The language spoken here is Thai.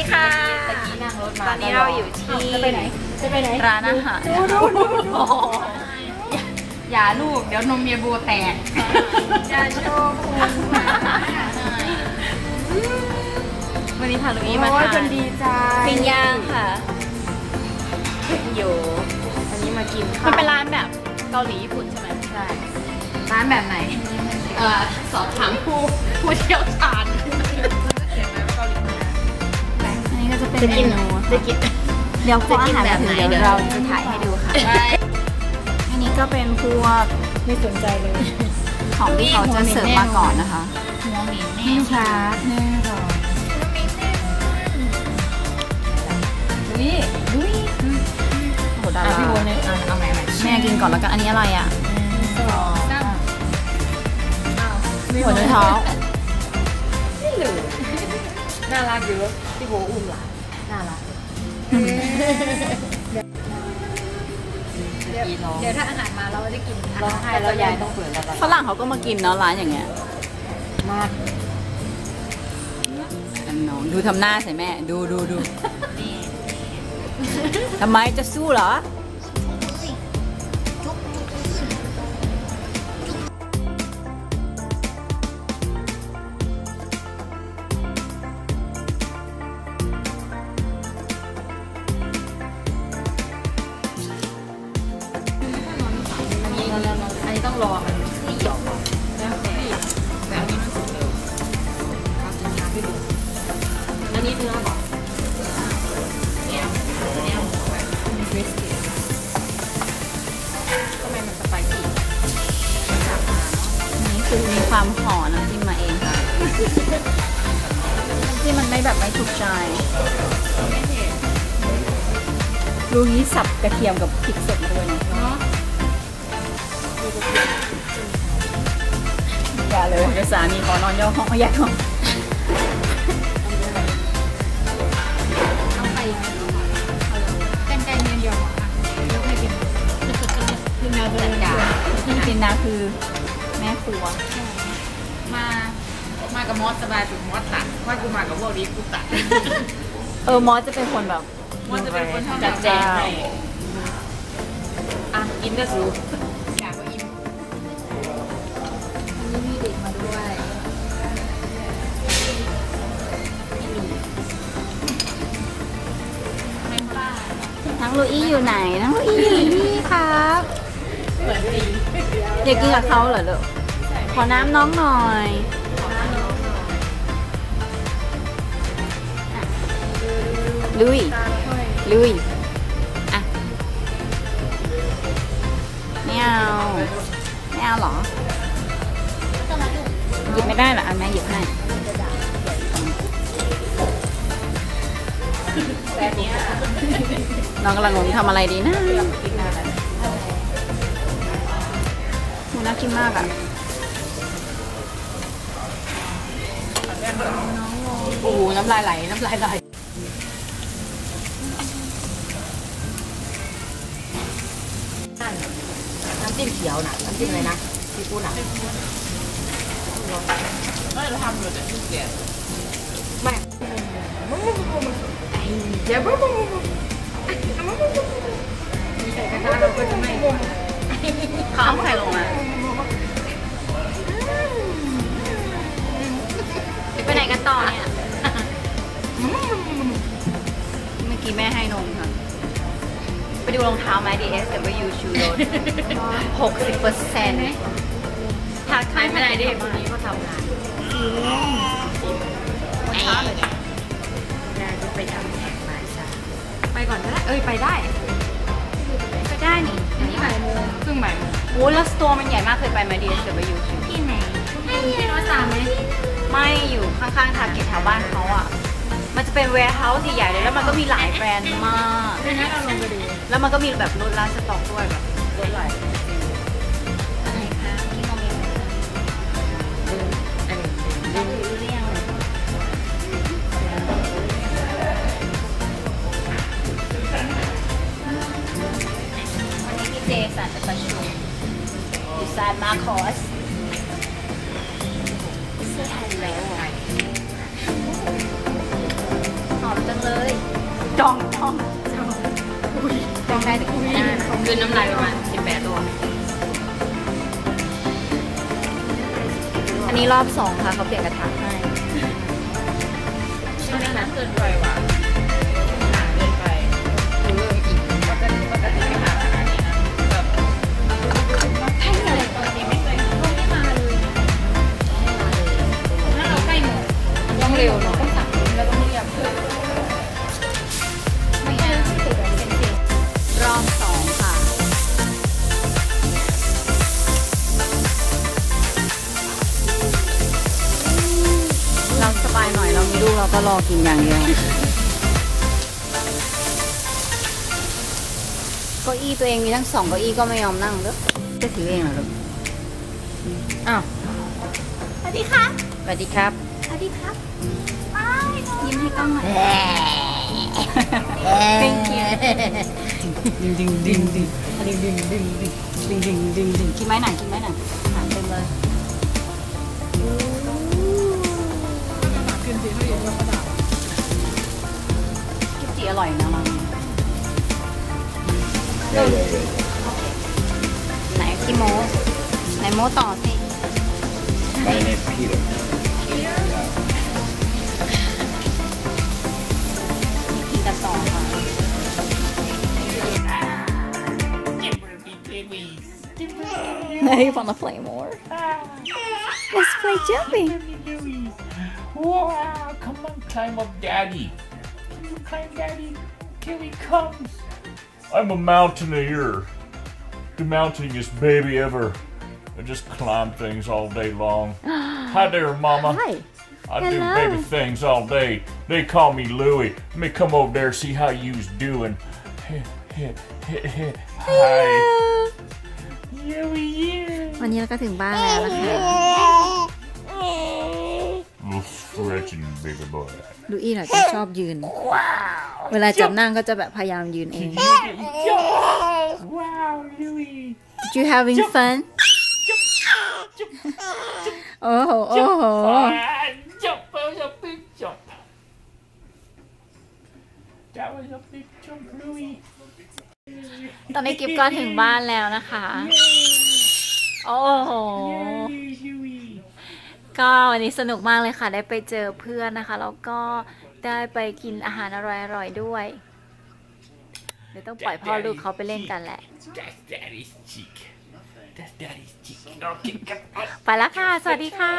ดีค่ะตะกี้นั่งรถมาตอนนี้เราอยู่ที่ จะไปไหน จะไปไหน ร้านอาหารดูดูดูดูอย่าลูก เดี๋ยวนมเมียบัวแตกจะโชว์พุงวันนี้พาลุยมาโอ้ยทาคนนดีใจปิ้งย่างค่ะอยู่อันนี้มากินมันเป็นร้านแบบเกาหลีญี่ปุ่นใช่ไหมใช่ร้านแบบไหน เอ่อสอบถามผู้ผู้เชี่ยวชาญ จะเป็นจะกินเมนูจะกินเดี๋ยวจะกินแบบไหนเดี๋ยวเราจะจะถ่าถ่ายยให้ให้ดูดูค่ะค่ะอันนี้ก็เป็นพวกไม่สนใจเลย ของที่เขาจะเสิร์ฟมาก่อนนะคะหัวหมิ่นแน่ค่ะแน่นอนดุยดุยโหดาอะราพี่บัวเนี่ยอะเอาใหม่ใหม่แม่กินก่อนแล้วกันอันนี้อะไรอะสองสามหัวเนื้อเท้าไม่รู้น่ารักอยู่พี่โบอุ้มหลาน น่ารักเดี๋ยวเดี๋ยวถ้าอาหารมาเราจะกินร้องไห้แล้วยายต้องเปิดแล้วกันฝรั่งเขาก็มากินเนาะร้านอย่างเงี้ยมากอันน้องดูทำหน้าใส่แม่ ดูดูดูทำไมจะสู้เหรออั คือมีความห่อน้ำจิ้มมาเองค่ะน้ำจิ้มมันไม่แบบไม่ถูกใจไม่เผ็ดรู้งี้สับกระเทียมกับพริกสดมาด้วยนะเนาะอย่าเลยเดี๋ยวสามีขอนอนย่อห้องไม่อยากห้องเอาไปเป็นไก่เนียนเดียวอะยกให้กินกินแล้วจัดการที่จินนาคือ กับมอสสบายสุดมอสตัดว่ากูมากับพวกนี้กูตัดเออมอสจะเป็นคนแบบมอสจะเป็นคนทำจัดแจงให้อะกินก็สูอยากก็อิ่มอันนี้มีเด็กมาด้วยน้องลูอี้อยู่ไหนน้องลูอี้อยู่นี่ครับเหมือนจริงอยากกินกับเขาเหรอลูกขอน้ำน้องหน่อย ลุย ลุย อะไม่เอาไม่เอาเหรอ หยิบไม่ได้เหรออันแม่หยิบให้แต่เนี้ยน้องกำลังงงทำอะไรดีนะกินนานแล้วหมูน่ากินมากอะโอ้โหน้ำลายไหล น้ำลายไหล จิ้มเขียวน่ะน้ำจิ้มอะไรนะซีฟู้ดน่ะไม่เราทำอยู่แต่ที่เกียจไม่เดี๋ยวปุ๊บปุ๊บปุ๊บมีใส่กระทะเราก็จะไม่เขาเอาไข่ลงมาไปไหนกันต่อเนี่ย เมื่อกี้แม่ให้นมค่ะไป ดูรองเท้าไหม DSW Shoe Road หกสิบเปอร์เซ็นต์ถ้าใครไม่ไม่เป็นได้ไรดิเด็กคนนี้ก็ทำงานไอ้งานจะไปทำแท็กมาจ้ะไปก่อนก็ได้ เอ้ย ไปได้ก็ได้นี่อันนี้บ่ายโมงครึ่งบ่ายโมงโอ้แล้วสตัวมันใหญ่มากเคยไปไหม DSW Shoe ที่ไหนที่น้อยตามไหมไม่อยู่ข้างๆทาร์เก็ตแถวบ้านเขาอะ มันจะเป็น warehouse ใหญ่ๆเลยแล้วมันก็มีหลายแบรนด์มากเดี๋ยวนะเราลงไปดูแล้วมันก็มีแบบรถร้านสต็อกด้วยแบบรถหลาย จองจองจองจองได้แต่กินไม่ได้นะคืนน้ำลายประมาณ18ตัว อันนี้รอบสองค่ะเขาเปลี่ยนกระถางให้อันนี้นั้นเกินไปว่ะ ลูกเราก็รอกินอย่างเดียวเก้าอี้ตัวเองมีทั้งสองเก้าอี้ก็ไม่ยอมนั่งเด้อจะถือเองเหรอลูกอ้าวสวัสดีครับสวัสดีครับสวัสดีครับยิ้มให้กล้องหน่อย Thank you ดึงดึงดึงดึงดึงดึงดึงดึงดึงดึงดึงดึงกินไหมหนังกินไหมหนังถามเต็มเลยขึ้น ไหนขี้โมไหนโมต่อสิ My name's Peter. กินกันต่อค่ะ Now you wanna play more? Let's play jumping. Wow, come on, climb up, Daddy. Can you climb, Daddy? Here he comes. I'm a mountaineer. The mountainest baby ever. I just climb things all day long. Hi there, Mama. Hi. I do Hello. baby things all day. They call me Louie. Let me come over there see how you's doing. Hi. Louie, yeah. วันนี้เราก็ถึงบ้านแล้วนะคะ Little stretching baby boy. ลูอี้เราจะชอบยืน เวลาจับนั่งก็จะแบบพยายามยืนเอง Wow, Louie. Did you having fun โอ้โหโอ้โห Ah, jump, that was a big jump. That was a big jump, Louie. ตอนนี้กิฟก็ถึงบ้านแล้วนะคะ โอ้โห Yay, Louie. ก็วันนี้สนุกมากเลยค่ะ ได้ไปเจอเพื่อนนะคะ แล้วก็ ได้ไปกินอาหารอร่อยๆด้วย เดี๋ยวต้องปล่อยพ่อลูกเขาไปเล่นกันแหละ That's Daddy's cheek. That's Daddy's cheek. Okay, come on. ไปแล้วค่ะ สวัสดีค่ะ